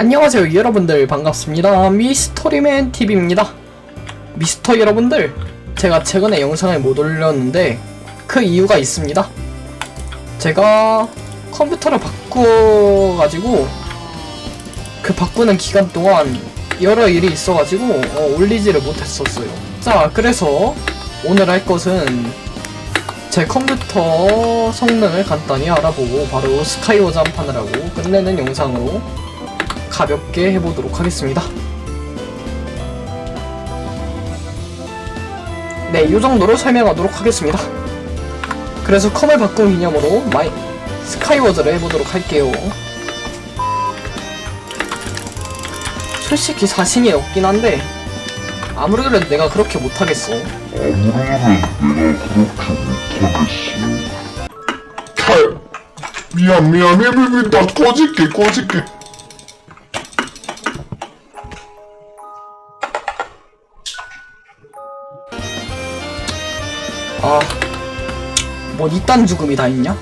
안녕하세요 여러분들. 반갑습니다. 미스터리맨 TV입니다. 미스터 여러분들 제가 최근에 영상을 못 올렸는데 그 이유가 있습니다. 제가 컴퓨터를 바꿔가지고 그 바꾸는 기간 동안 여러 일이 있어가지고 어, 올리지를 못했었어요. 자 그래서 오늘 할 것은 제 컴퓨터 성능을 간단히 알아보고 바로 판을 하고 끝내는 영상으로 가볍게 해보도록 하겠습니다. 네, 이 정도로 설명하도록 하겠습니다. 그래서 컴을 바꾼 기념으로 마이 스카이워즈를 해보도록 할게요. 솔직히 자신이 없긴 한데 아무리 그래도 내가 그렇게 못하겠어. 아무래도 내가 그렇게 못하겠어. 헐. 미안, 미안, 미안, 미안, 나 꺼질게, 꺼질게. 아, 뭐 이딴 죽음이 다 있냐?